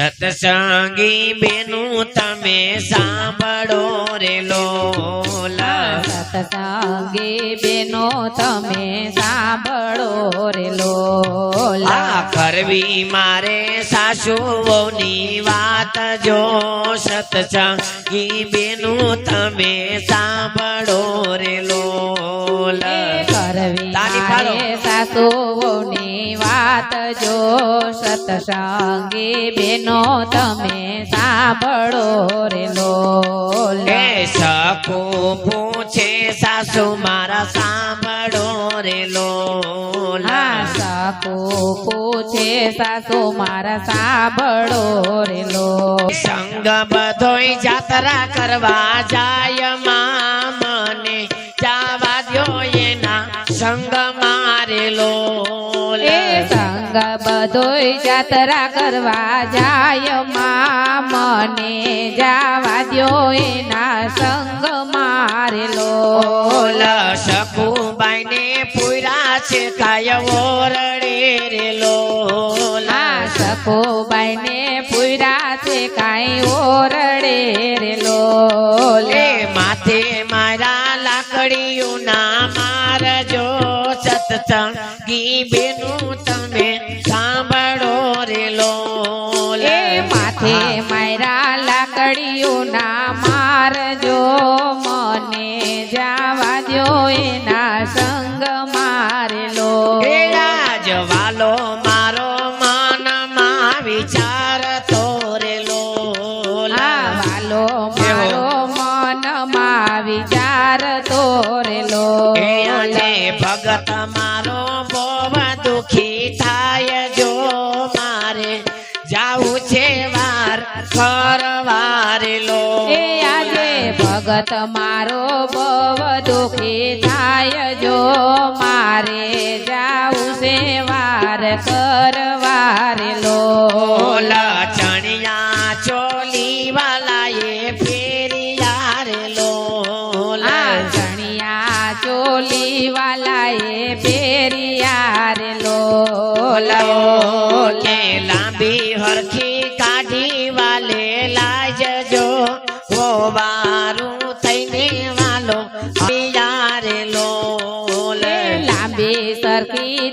સત્સંગી બેનું તમે સાંભળો રે લોલા સતસંગી બેનો તમે સાંભળો રે લોલા કરવી મારે સાસુઓની વાત જો. સત્સંગી બેનું તમે સાંભળો રે લોલા. મારે સાસુઓની વાત જો સતસંગે બેનો તમે સાંભળો રે લોલા. સકુ પૂછે સાસુ મારા સાંભળો રે લોલા. સાકુ પૂછે સાસુ મારા સાંભળો રે લો સંગ બધોય જાત્રા કરવા જાય માં મને જાવા દ્યો એના સંગ બધોય જાતરા કરવા જાય માં. મને જાવા દ્યો એના સંગ મારેલો. ઓલા સકુબાઈ ને પૂરા છે કાય ઓરડે રેલો. સખોબાઈ ને પૂરા છે કાંઈ ઓરડે રે લે માથે મારા લાકડીયું ના મારજો સત્સંગી બેનું તમે સાંભળો રે લે માથે મારા લાકડીઓ ના મારજો મને જાવા દો એના સંગ મારેલો એ રાજવાલો મારો મનમાં વિચાર ભગત બોવ દુખી થાય જો મારે જાવું છે વાર ફરવારે લો. એ આજે ભગત મારો બહુ દુખી થાય જો મારે જાવું છે વાર કરવારેલો લો. ચણિયા ચોલી વાલા એ ફેરિયા રે લો ચણિયા ચોલી વાલા એ પેરિયા રે કે લાંબી હરખી કાઢી વાલે લાજજો. ઓ વારું થઈને વાલો આવ્યા રે લાંબી સરખી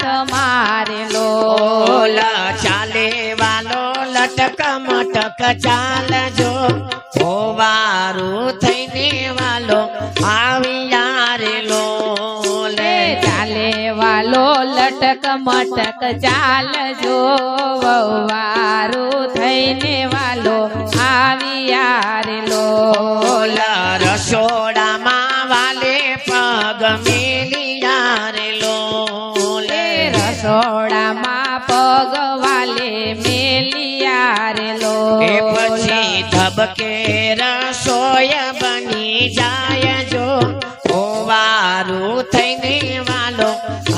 હાથ મારેલો લો ચાલે વાલો લટક મટક ચાલજો. હોવારું થઈને વાલો આવી રે લોલે ચાલે વાલો લટક મટક ચાલજો. વવારું થઈને વાલો આવી રે લો રસોડામાં વાલે પગ મેલી રે લોલે એ રસોડામાં પગ વાલે મેલિયા રે લો. એ પછી ધબકે રસોય બની જાય જો. હોવારું થઈને વાલો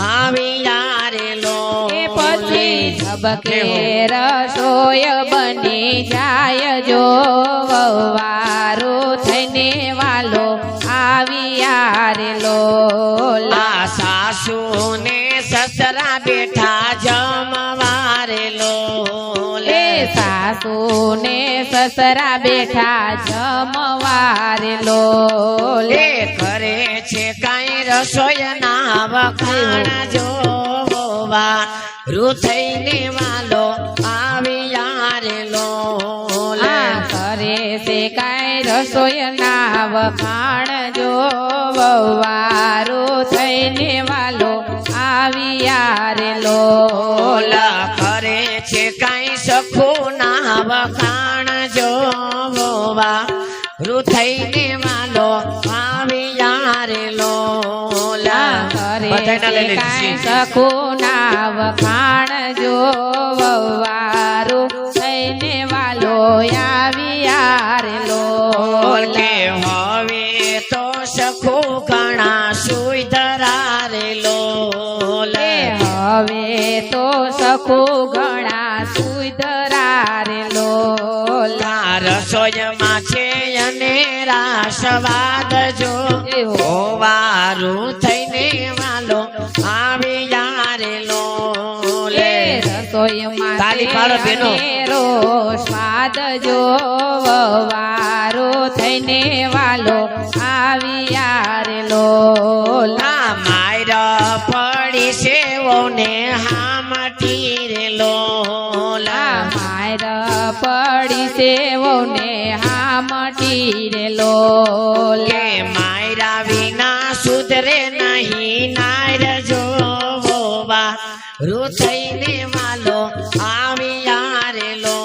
આવ્યા રે લો. એ પછી ધબકે રસોય બની જાય જો. વારું થઈને વાલો આવ્યા રે લો. સાસુ બેઠા જમવારે લો સાસુ ને સસરા બેઠા જમવારે લો લે કરે છે કઈ રસોઈ ના વખાણ જોવા. રૂ થઈને વાલો આવ્યા રે લો કરે છે કઈ રસોઈ ના વખાણ જો વારું થઈને વાલો આવ્યા લોલા કરે છે કાંઈ સખું ના વખાણ જોવા રૂ થઈને વાલો આવ્યા લોલા કરે છે કાંઈ સખું ના વખાણ જો સખો ઘણા સુધરા રે રસોઈમાં છે અને રાસવાદ જો. ઓ વારું થઈને વાલો આવી યારે લોલે એ રસોઈમાં તાલી પાડો બેનો. રો સ્વાદ જો. વારો થઈને વાલો આવી રે લોલ આ માયર પડી હામ ટીરેલો હામટી રે લોલા માર પડી સેવોને હામટી રે લે. માયરા વિના સુધરે નહીં નાર જોવા રૂથઈને વાલો આવી આરેલો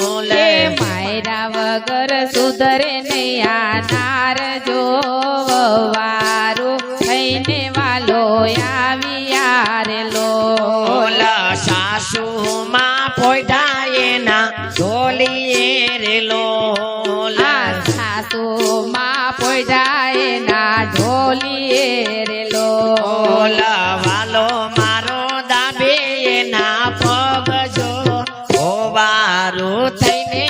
લોલે માયરા વગર સુધરે નહીં આ નાર જો ઢોલીએ રે લોલા. સાસુ માં પોજાય ના ઢોલીએ રે લોલ. વાલો મારો દાબે ના પગ જો ઓ થઈને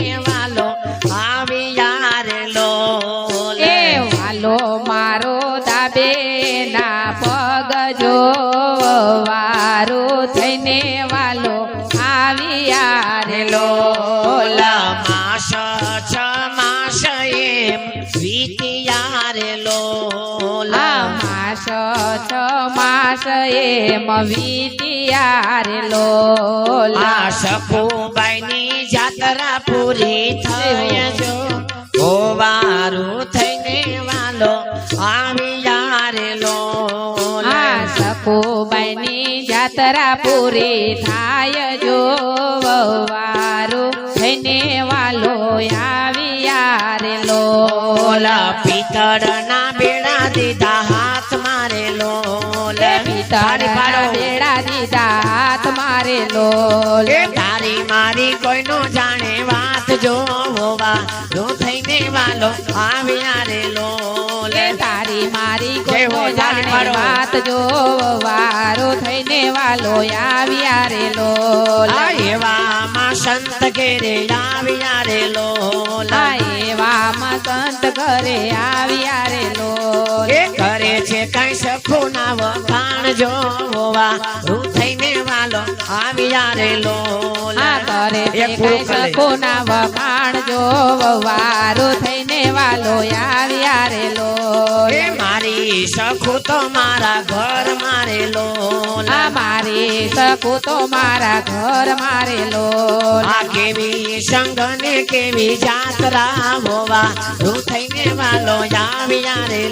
એમ વીતિયા રે આ લોલા માસ છ માસ એમ વીત્યા રે લોલ આ સખુબાઈની જાત્રા પૂરી થઈ જો ઓ વારું થઈને વાલો આવી યારે લોલા સખુબાઈની જાત્રા પૂરી થાય જો વારો થઈને વાલો આવ્યા લોલ ઓલા પિતળના બેડા દીધા હાથ મારેલો. તારી બેડા દીધા હાથ મારેલો. તારી મારી કોઈનો જાણે વાત જો હોવા જો થઈને વાલો આવ્યા રે લોલે તારી મારી કોઈનો કોઈ જાણે વાત જો વારો થઈને વાલો આવ્યા રે લોલ આ એવામાં સંત ઘેરે આવ્યા રે લોલા. એવામાં સંત ઘરે આવ્યા રે લોલ. કરે છે કઈ સખું ના વખાણ જોવા. હું થઈને વાલો આવ્યા રે લોલા. કરે છે કઈ સખો ના વખાણ જોવા. રૂ થઈને વાલો આવ્યા રે લોલ. મારી સખું તો મારા ઘર મારે ના મારી સખો તો મારા ઘર મારે લોલ આ કેવી સંગને કેવી જાત્રા હોવા રૂ થઈને વાલો આવ્યા રે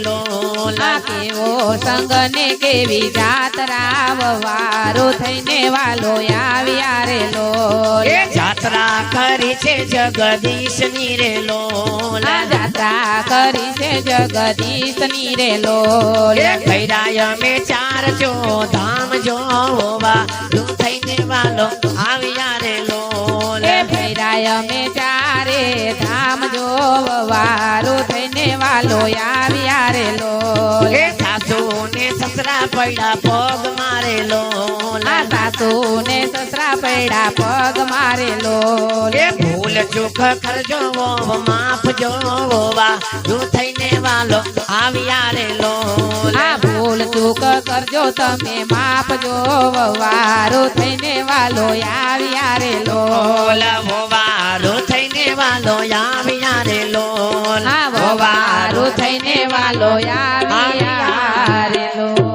ના કેવો સંગને કેવી જાત્રા વારો થઈને વાલો આવ્યા રે લોલ એ જાત્રા કરી છે જગદીશની રે આ લોલા જાત્રા કરી છે જગદીશની રે લોલ એ ખૈરાય મે ચાર જો ધામ જો હોવા. રૂ થઈને વાલો આવ્યા રે એ લોલા ભૈરાય અમે ચારે ધામ જો વારો થઈને વાલો આવ્યા રે ને પડ્યા પગ મારેલો આ સાસુ ને સસરા પૈડા પગ મારેલો. એ ભૂલ ચૂક કરજો માફ જો વા થઈને વાલો આવ્યા રે લોલા. આ ભૂલ ચૂક કરજો તમે માપ જો વારો થઈને વાલો આવ્યા રે વારો થઈને વાલો આવ્યા આ વારો થઈને વાલો આવ્યા